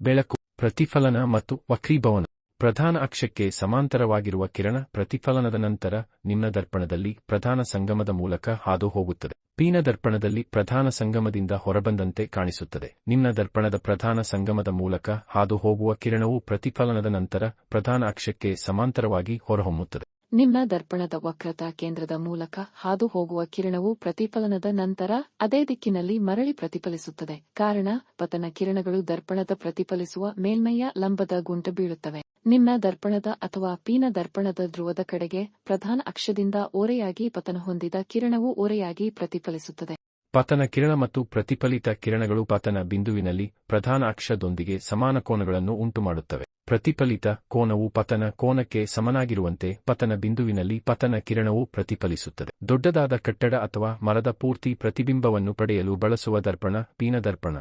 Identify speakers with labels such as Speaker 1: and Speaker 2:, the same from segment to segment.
Speaker 1: ಬೆಳಕು, ಪ್ರತಿಫಲನ ಮತ್ತು ವಕ್ರೀಭವನ. ಪ್ರಧಾನ ಅಕ್ಷಕ್ಕೆ ಸಮಾಂತರವಾಗಿರುವ ಕಿರಣ ಪ್ರತಿಫಲನದ ನಂತರ ನಿಮ್ನ ದರ್ಪಣದಲ್ಲಿ ಪ್ರಧಾನ ಸಂಗಮದ ಮೂಲಕ ಹಾದು ಹೋಗುತ್ತದೆ ಪೀನ ದರ್ಪಣದಲ್ಲಿ ಪ್ರಧಾನ ಸಂಗಮದಿಂದ ಹೊರಬಂದಂತೆ ಕಾಣಿಸುತ್ತದೆ. ನಿಮ್ನ ದರ್ಪಣದ ಪ್ರಧಾನ ಸಂಗಮದ ಮೂಲಕ ಹಾದು ಹೋಗುವ ಕಿರಣವು ಪ್ರತಿಫಲನದ ನಂತರ ಪ್ರಧಾನ ಅಕ್ಷಕ್ಕೆ ಸಮಾಂತರವಾಗಿ ಹೊರಹೊಮ್ಮುತ್ತದೆ.
Speaker 2: ನಿಮ್ಮ ದರ್ಪಣದ ವಕ್ರತಾ ಕೇಂದ್ರದ ಮೂಲಕ ಹಾದು ಹೋಗುವ ಕಿರಣವು ಪ್ರತಿಫಲನದ ನಂತರ ಅದೇ ದಿಕ್ಕಿನಲ್ಲಿ ಮರಳಿ ಪ್ರತಿಫಲಿಸುತ್ತದೆ. ಕಾರಣ, ಪತನ ಕಿರಣಗಳು ದರ್ಪಣದ ಪ್ರತಿಫಲಿಸುವ ಮೇಲ್ಮೈಯ ಲಂಬದ ಗುಂಟ ಬೀಳುತ್ತವೆ. ನಿಮ್ಮ ದರ್ಪಣದ ಅಥವಾ ಪೀನ ದರ್ಪಣದ ಧ್ರುವದ ಕಡೆಗೆ ಪ್ರಧಾನ ಅಕ್ಷದಿಂದ ಓರೆಯಾಗಿ ಪತನ ಹೊಂದಿದ ಕಿರಣವು ಓರೆಯಾಗಿ ಪ್ರತಿಫಲಿಸುತ್ತದೆ.
Speaker 1: ಪತನ ಕಿರಣ ಮತ್ತು ಪ್ರತಿಫಲಿತ ಕಿರಣಗಳು ಪತನ ಬಿಂದುವಿನಲ್ಲಿ ಪ್ರಧಾನ ಅಕ್ಷದೊಂದಿಗೆ ಸಮಾನ ಕೋನಗಳನ್ನು ಉಂಟುಮಾಡುತ್ತವೆ. ಪ್ರತಿಫಲಿತ ಕೋನವು ಪತನ ಕೋನಕ್ಕೆ ಸಮನಾಗಿರುವಂತೆ ಪತನ ಬಿಂದುವಿನಲ್ಲಿ ಪತನ ಕಿರಣವು ಪ್ರತಿಫಲಿಸುತ್ತದೆ. ದೊಡ್ಡದಾದ ಕಟ್ಟಡ ಅಥವಾ ಮರದ ಪೂರ್ತಿ ಪ್ರತಿಬಿಂಬವನ್ನು ಪಡೆಯಲು ಬಳಸುವ ದರ್ಪಣ ಪೀನದರ್ಪಣ.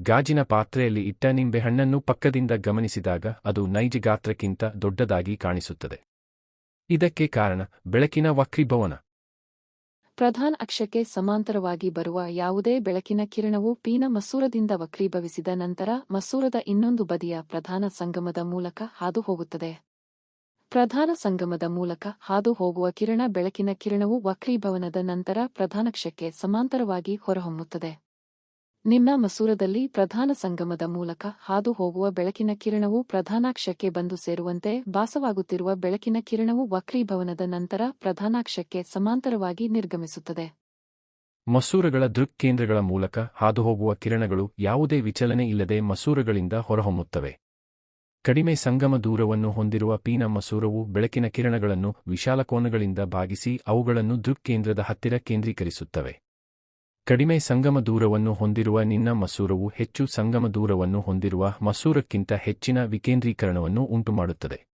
Speaker 1: ಗಾಜಿನ ಪಾತ್ರೆಯಲ್ಲಿ ಇಟ್ಟ ನಿಂಬೆಹಣ್ಣನ್ನು ಪಕ್ಕದಿಂದ ಗಮನಿಸಿದಾಗ ಅದು ನೈಜ ಗಾತ್ರಕ್ಕಿಂತ ದೊಡ್ಡದಾಗಿ ಕಾಣಿಸುತ್ತದೆ. ಇದಕ್ಕೆ ಕಾರಣ ಬೆಳಕಿನ ವಕ್ರೀಭವನ.
Speaker 2: ಪ್ರಧಾನ ಅಕ್ಷಕ್ಕೆ ಸಮಾಂತರವಾಗಿ ಬರುವ ಯಾವುದೇ ಬೆಳಕಿನ ಕಿರಣವು ಪೀನ ಮಸೂರದಿಂದ ವಕ್ರೀಭವಿಸಿದ ನಂತರ ಮಸೂರದ ಇನ್ನೊಂದು ಬದಿಯ ಪ್ರಧಾನ ಸಂಗಮದ ಮೂಲಕ ಹಾದು ಹೋಗುತ್ತದೆ ಪ್ರಧಾನ ಸಂಗಮದ ಮೂಲಕ ಹಾದು ಹೋಗುವ ಕಿರಣ ಬೆಳಕಿನ ಕಿರಣವು ವಕ್ರೀಭವನದ ನಂತರ ಪ್ರಧಾನಕ್ಷಕ್ಕೆ ಸಮಾಂತರವಾಗಿ ಹೊರಹೊಮ್ಮುತ್ತದೆ. ನಿಮ್ಮ ಮಸೂರದಲ್ಲಿ ಪ್ರಧಾನ ಸಂಗಮದ ಮೂಲಕ ಹಾದು ಹೋಗುವ ಬೆಳಕಿನ ಕಿರಣವು ಪ್ರಧಾನಾಕ್ಷಕ್ಕೆ ಬಂದು ಸೇರುವಂತೆ ಭಾಸವಾಗುತ್ತಿರುವ ಬೆಳಕಿನ ಕಿರಣವು ವಕ್ರೀಭವನದ ನಂತರ ಪ್ರಧಾನಾಕ್ಷಕ್ಕೆ ಸಮಾಂತರವಾಗಿ ನಿರ್ಗಮಿಸುತ್ತದೆ.
Speaker 1: ಮಸೂರಗಳ ದೃಕ್ಕೇಂದ್ರಗಳ ಮೂಲಕ ಹಾದುಹೋಗುವ ಕಿರಣಗಳು ಯಾವುದೇ ವಿಚಲನೆ ಇಲ್ಲದೆ ಮಸೂರಗಳಿಂದ ಹೊರಹೊಮ್ಮುತ್ತವೆ. ಕಡಿಮೆ ಸಂಗಮ ದೂರವನ್ನು ಹೊಂದಿರುವ ಪೀನ ಮಸೂರವು ಬೆಳಕಿನ ಕಿರಣಗಳನ್ನು ವಿಶಾಲ ಕೋನಗಳಿಂದ ಭಾಗಿಸಿ ಅವುಗಳನ್ನು ದೃಕ್ಕೇಂದ್ರದ ಹತ್ತಿರ ಕೇಂದ್ರೀಕರಿಸುತ್ತವೆ. ಕಡಿಮೆ ಸಂಗಮ ದೂರವನ್ನು ಹೊಂದಿರುವ ನಿನ್ನ ಮಸೂರವು ಹೆಚ್ಚು ಸಂಗಮ ದೂರವನ್ನು ಹೊಂದಿರುವ ಮಸೂರಕ್ಕಿಂತ ಹೆಚ್ಚಿನ ವಿಕೇಂದ್ರೀಕರಣವನ್ನು ಉಂಟುಮಾಡುತ್ತದೆ.